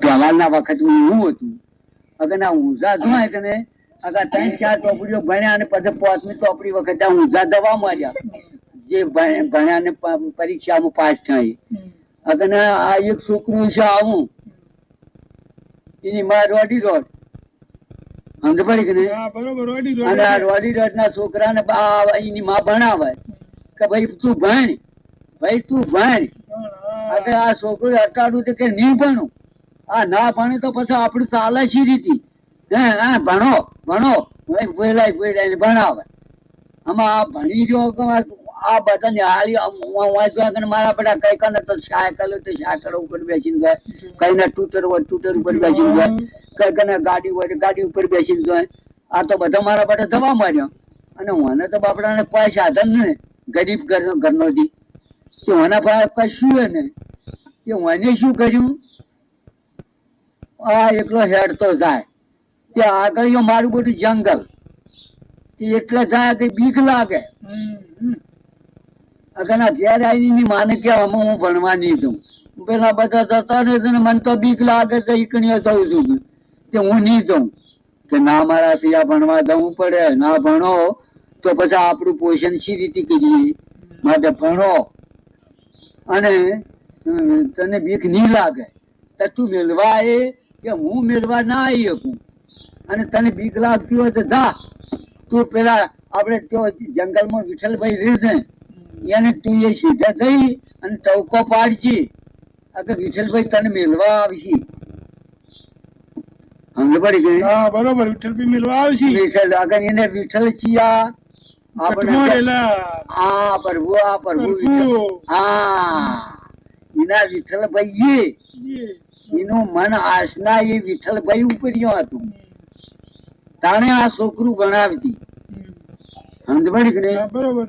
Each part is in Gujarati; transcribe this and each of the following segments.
પહેલાના વખત હું હતું. અગર ના ઊંઝા જોય કે અગર ત્રણ ચાર ચોપડીઓ ભણ્યા અને પછી પાંચમી ચોપડી વખત આ ઊંઝા દવા માર્યા. જે ભણ્યા ને પરીક્ષામાં પાસ હમ. અગર આ એક છોકરું છે આવું એની માં રોડી રોડ. સમજ પડી કે અને આ રોડી રોડ ના છોકરા ને એની માં ભણાવે કે ભાઈ તું ભણ ભાઈ તું ભણ. અગર આ છોકરું અટાડું તો કે નહીં ભણું? આ ના ભણે તો પછી આપણું ચાલે શી રીતે. હે ભણો ભણો. ભોયલાય બોલાય ભણાવે. આમાં આ ભણી જો આ બધા નિહાળી વાંચવા કે મારા બધા કઈ કને તો સાયકલ તો સાયકલ ઉપર બેસીને જાય. કઈ ના ટૂટર હોય ટૂટર ઉપર બેસીને જાય. કઈ કને ગાડી હોય ગાડી ઉપર બેસીને જાય. આ તો બધા મારા બધા દવા માર્યો અને મને તો બાપડાને કોઈ સાધન નહીં. ગરીબ ઘરનો ઘરનો થી કે મને પાસે કશું હે નહીં. કે મને શું કર્યું? આ એકલો હેડતો જાય. તે આગળ મારું બધું જંગલ. એટલે જાય કે બીક લાગે. અગરના ઘેર આવીને માને કે અમે હું ભણવા નહીં જઉં. પેલા બધા જતા રહે છે મને તો બીક લાગે છે ઈકણીઓ જઉં છું કે હું નહીં જઉં. કે ના મારા સિયા ભણવા જવું પડે ના ભણો તો પછી આપણું પોષણ સી રીતે કરીએ? માટે ભણો. અને તને બીક નહીં લાગે. તો તું મેળવા આવે કે હું મેળવા ના આવી શકું. અને તને બીક લાગતી હોય તો જા. તું પેલા આપણે તો જંગલમાં વિઠ્ઠલભાઈ રહેશે. એને તું એ સીધા જઈ અને ટવકો પાડજે. અગર વિઠ્ઠલભાઈ તને મેળવા આવશે. સમજ પડી ગઈ? હા બરોબર વિઠ્ઠલભાઈ મેળવા આવશે. વિઠ્ઠલ અગર એને વિઠ્ઠલ ચિયા આપણે આ પ્રભુ આ પ્રભુ. હા. એના વિઠ્ઠલભાઈ એનું મન આસના એ વિઠ્ઠલભાઈ ઉપર્યું હતું. તાણે આ છોકરું ભણાવતી સમજ પડી કે નહીં? હા બરોબર.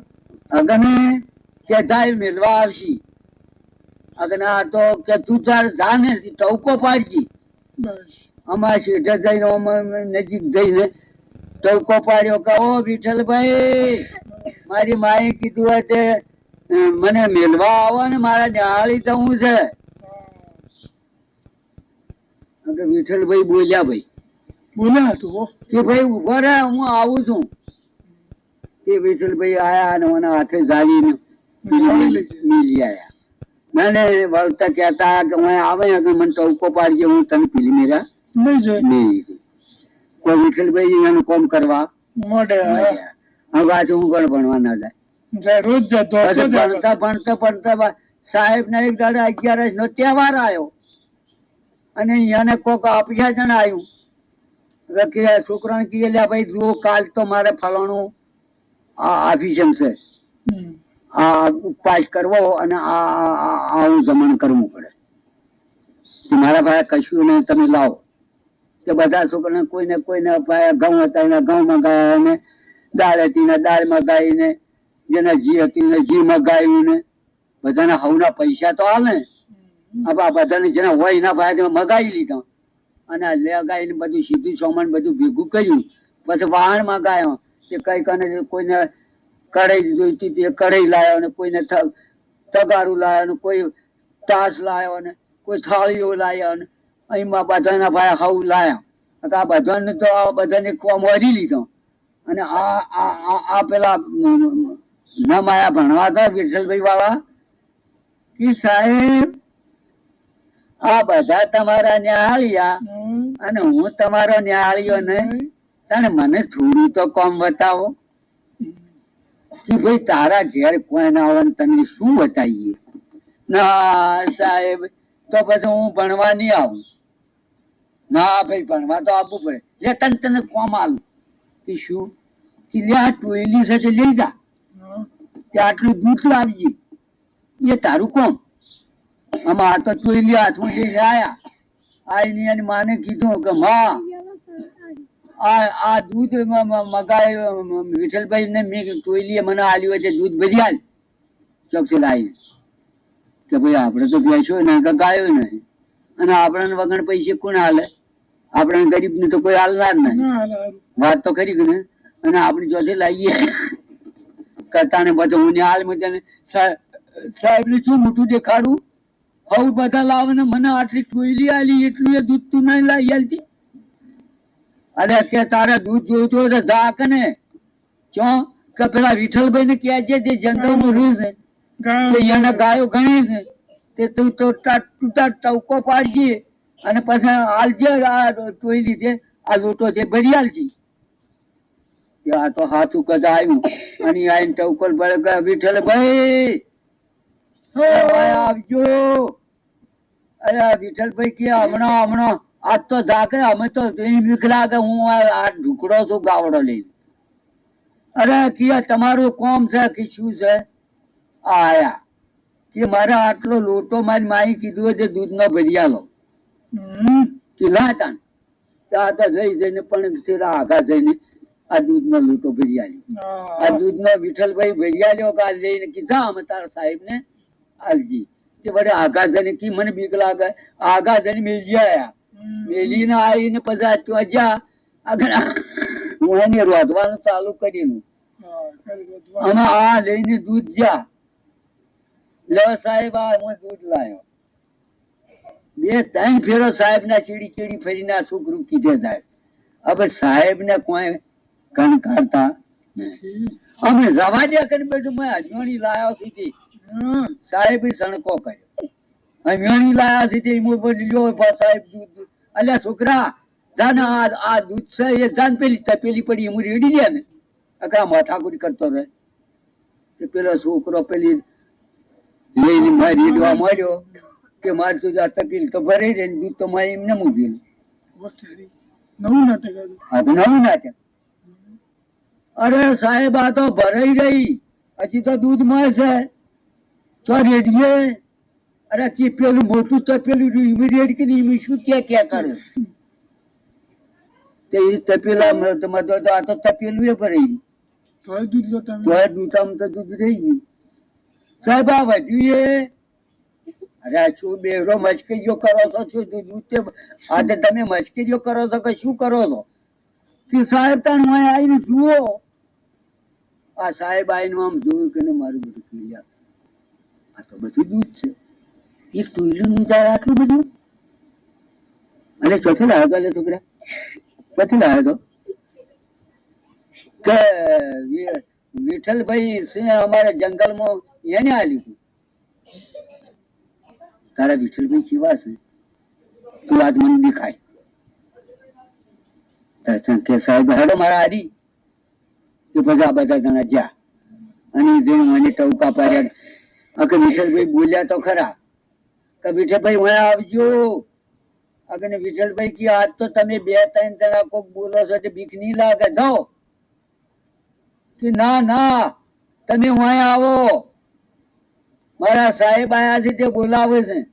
અગને કે જાય મેળવા આવશી. અગને આ તો કે તું તાર ટવકો પાડજી. અમારા શેઠે જઈને નજીક જઈને ટવકો પાડ્યો કે ઓ વિઠ્ઠલભાઈ મારી માએ કીધું હોય તે અ, મને મેળવા આવો ને મારા નિહાળી હું છે. વિઠ્ઠલભાઈ બોલ્યા ભાઈ. બોલ્યા તું કે ભાઈ ઊભા રહે હું આવું છું. કે વિઠ્ઠલભાઈ આયા અને મને હાથે લેજે. મિલી આયા. મને વળતા કહેતા કે હું આવે કે મને ટવકો પાડજે હું તને પીલી મેરા જોઈ મેલી કોઈ વિઠ્ઠલભાઈ એનું કોમ કરવા મોઢે હવે આજે હું ગણ ભણવા ના જાય. રોજ જતો. ભણતા ભણતા ભણતા સાહેબ ને એક દાડે અગિયારસ નો તહેવાર આવ્યો અને એને કોક આપ્યા જણ આવ્યું કે છોકરાને કીધે લે ભાઈ જુઓ કાલ તો મારે ફલાણું આ આફિસન છે આ ઉપવાસ કરવો અને આ આવું જમણ કરવું પડે. મારા ભાઈ કશું નહીં તમે લાવો. કે બધા છોકરાને કોઈને કોઈને ઘઉં હતા એના ઘઉં મગાવ્યા અને દાળ હતી ને દાળ મગાવીને જેના જી હતી ને જી મગાવ્યું ને બધાના હવના પૈસા તો હાલે આ બધાને જેના હોય એના ભાઈ મગાવી લીધા. અને લગાવીને બધું સીધું સોમાન બધું ભેગું કર્યું. પછી વાહન મગાવ્યો કે કઈ કને કોઈને કઢાઈ જોઈતી એ કઢાઈ લાવ્યો ને કોઈને તગારું લાવ્યો ને કોઈ તાસ લાવ્યો ને કોઈ થાળીઓ લાવ્યો ને અહીંમાં બધાના ભાઈ હવ લાવ્યા આ બધાને તો આ બધાને કોમ વધી લીધો. અને આ આ- આ પેલા ના માયા ભણવા હતા વિઠ્ઠલભાઈ વાળા? કે સાહેબ આ બધા તમારા ન્યાહાળિયા અને હું તમારો ન્યાહાળિયો નહીં. તને મને થોડું તો કોમ બતાવો. કે ભાઈ તારા ઘેર કોઈ ના આવે તને શું બતાવીએ? ના સાહેબ તો પછી હું ભણવા નહીં આવું. ના ભાઈ ભણવા તો આવવું પડે. લે તને તને કોમ આલું. કે શું? કે લે આ ટોયલી છે તે લઈ જા. કે આટલું દૂધ લાવજે એ તારું કોમ આમાં આ તો ટોયલી હાથમાં લઈને આયા. આઈને એની માને કીધું કે માં આ આ દૂધ મગાય વિઠ્ઠલભાઈ ને મેં ટોયલીએ મને આલ્યું તે દૂધ બધી ચોકસે લાવી કે ભાઈ આપણે તો ભેંસો નહીં કે ગાયો નહીં અને આપણને વગણ પૈસે કોણ હાલે? આપણે ગરીબ ને તો કોઈ હાલનાર નહીં. હાલે, હાલે. વાત તો કરી ને અને આપણે જોથે લાવીએ કરતા ને બધું હું હાલ મજાને સાહેબ ને શું મોટું દેખાડું? આવું બધા લાવે ને મને આટલી ટોયલી આલી એટલું એ દૂધ તું નહીં લાવી આલતી અરે કે તારે દૂધ જોયું તો જા ને. ચો કે પેલા વિઠ્ઠલભાઈ ને કહેજે જે જંગલનું રૂ છે. ગાયો. કે એને ગાયો ગણી છે. તે તું તો તૂટા ટવકો પાડજે. અને પછી આલજે આ ટોયલી છે આ લોટો છે ભરી આલજી કે આ તો હાથું કદા આવ્યું. અને આઈને ટવકલ ભરે ગયા વિઠ્ઠલભાઈ ભાઈ! આવજો. અરે વિઠ્ઠલભાઈ કે હમણાં હમણાં. આજ તો ઝાકરે અમે તો બીક લાગે હું આ ઢુકડો છું ગાવડો લઈ અરે કે તમારું કોમ છે કે શું છે? આયા. કે મારે આટલો લોટો મારી માઈ કીધું હોય તે દૂધ નો ભરી આલો હમ, કે લાતા ત્યાં તો જઈ જઈને પણ આઘા આગા જઈને આ દૂધ નો લોટો આલ્યો આ દૂધ નો વિઠ્ઠલભાઈ ભૈયા લ્યો કા લઈને કીધા અમે તારા સાહેબ ને આલજી તે વડે આગા કી મને બીક લાગે. જઈને મેલી આયા. મેલીને આવીને પછી ત્યાં જા આગળ હું એને રોધવાનું ચાલુ કર્યું. અને આ લઈને દૂધ જ્યાં. લ સાહેબ આ હું દૂધ લાયો. બે ત્રણ ફેરો સાહેબ ના ચીડી ચીડી ફરીને આ છોકરું કીધે સાહેબ હવે સાહેબ ને કોઈ કણ કાઢતા? અમે રવાડિયા કરી બેઠું મેં અજવાણી લાયા સીધી. સાહેબ સણકો કર્યો. અજવાણી લાયા સીધી ઈમો બોલી લ્યો સાહેબ દૂધ. અલ્યા છોકરા જાન આ આ દૂધ છે એ જાન પેલી પેલી પડી એમ રેડી દે ને. અકા માથાકૂટ કરતો રહે. તે પેલો છોકરો પેલી લઈને મારી રેડવા માંડ્યો કે મારી તું આ તકલીફ તો ભરાઈ રહી ને દૂધ તો મારી એમને મૂકી નવું નાટક. આ તો નવું નાટક. અરે સાહેબ આ તો ભરાઈ રહી હજી તો દૂધ મળે છે તો રેડીએ અરે કે પેલું મોટું તો પેલું ઇમિડિયેટ કે નહીં શું કે ક્યાં કરે તે એ તપેલા મળે તો મારે તો આ તો તપેલું એ ભરાઈ ગયું. તોય દૂધ લો તમે. તો એ દૂધ આમ તો દૂધ રહી ગયું સાહેબ આ વધ્યું એ અરે આ શું બેરો મચકરીઓ કરો છો શું દૂધ દૂધ તે આ તે તમે મચકરીઓ કરો છો કે શું કરો છો કે સાહેબ તાણ હું અહીં આવીને જુઓ આ સાહેબ આવીને આમ જોયું કે મારું બધું ક્લિયર આ તો બધું દૂધ છે. એક દૂધ આવે આટલું બધું? અને ચોથી લાવ્યો તો છોકરા? ચોથી લાવ્યો તો? કે વિઠ્ઠલભાઈ સિંહ અમારા જંગલમાં એને આલ્યું હતું તારા વિઠ્ઠલભાઈ કેવા છે? તું આજ મને દેખાય. કે સાહેબ, હેડો મારા હારી. કે બધા બધા જણા જ્યાં. અને જે મને ટવકા પાડ્યા અકે વિઠ્ઠલભાઈ બોલ્યા તો ખરા. કે વિઠ્ઠલભાઈ હું આવજો. અગને વિઠ્ઠલભાઈ કે, આજ તો તમે બે ત્રણ જણા કોક બોલો છો એટલે બીક નહીં લાગે. જાઓ કે, ના ના, તમે હું આવો. મારા સાહેબ આયા છે, તે બોલાવે છે.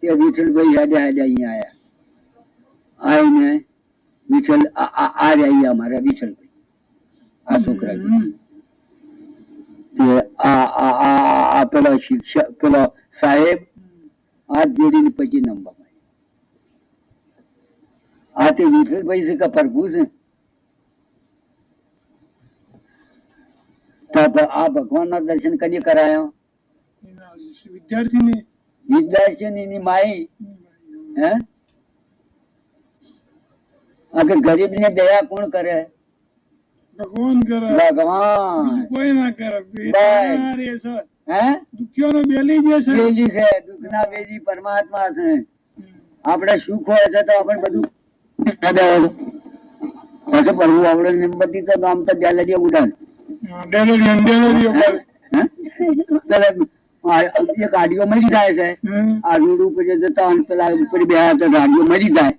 તે વિઠ્ઠલભાઈ હાડે હાડે અહીંયા આયા. આવીને વિઠ્ઠલ આ રહ્યા મારા વિઠ્ઠલભાઈ. આ છોકરા તે આ આ પેલો શિક્ષક પેલો સાહેબ હાથ જોડીને પછી નંબર આ તે વિઠ્ઠલભાઈ છે કે પ્રભુ છે? આ ભગવાનના દર્શન કરી કરાયો? વિદ્યાર્થીને વિદ્યાર્થીની માઈ હે? અગર ગરીબ ને દયા કોણ કરે? ભગવાન કરે. ભગવાન. કોઈ ના કરે. બસ. રે છે. હે? દુખિયાનો બેલી જે છે. બેલી છે દુઃખના વેલી પરમાત્મા છે. આપણે સુખ હોય છે તો આપણે બધું પછી પ્રભુ આપણે ને તો ગામ તો ગેલેરી ઉડાન હા, ડેલોરિયન એક ગાડીઓ મરી જાય છે. આ રોડ ઉપર જે જતા પેલા ઉપર બે ગાડીઓ મરી જાય.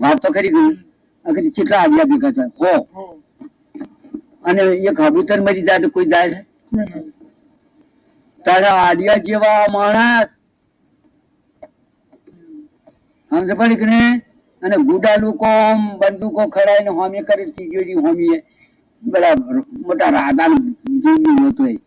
વાત તો કરી ગયું કેટલા આડિયા ભેગા થાય? હો, અને એ કબૂતર મરી જાય તો કોઈ જાય તારા આડિયા જેવા માણસ. સમજ પડી કે અને ગુડા લોકો આમ બંદૂકો ખરાઈને હોમી કરી તિજોરી હોમીએ. બધા મોટા રાધા જેવી હોતો હોય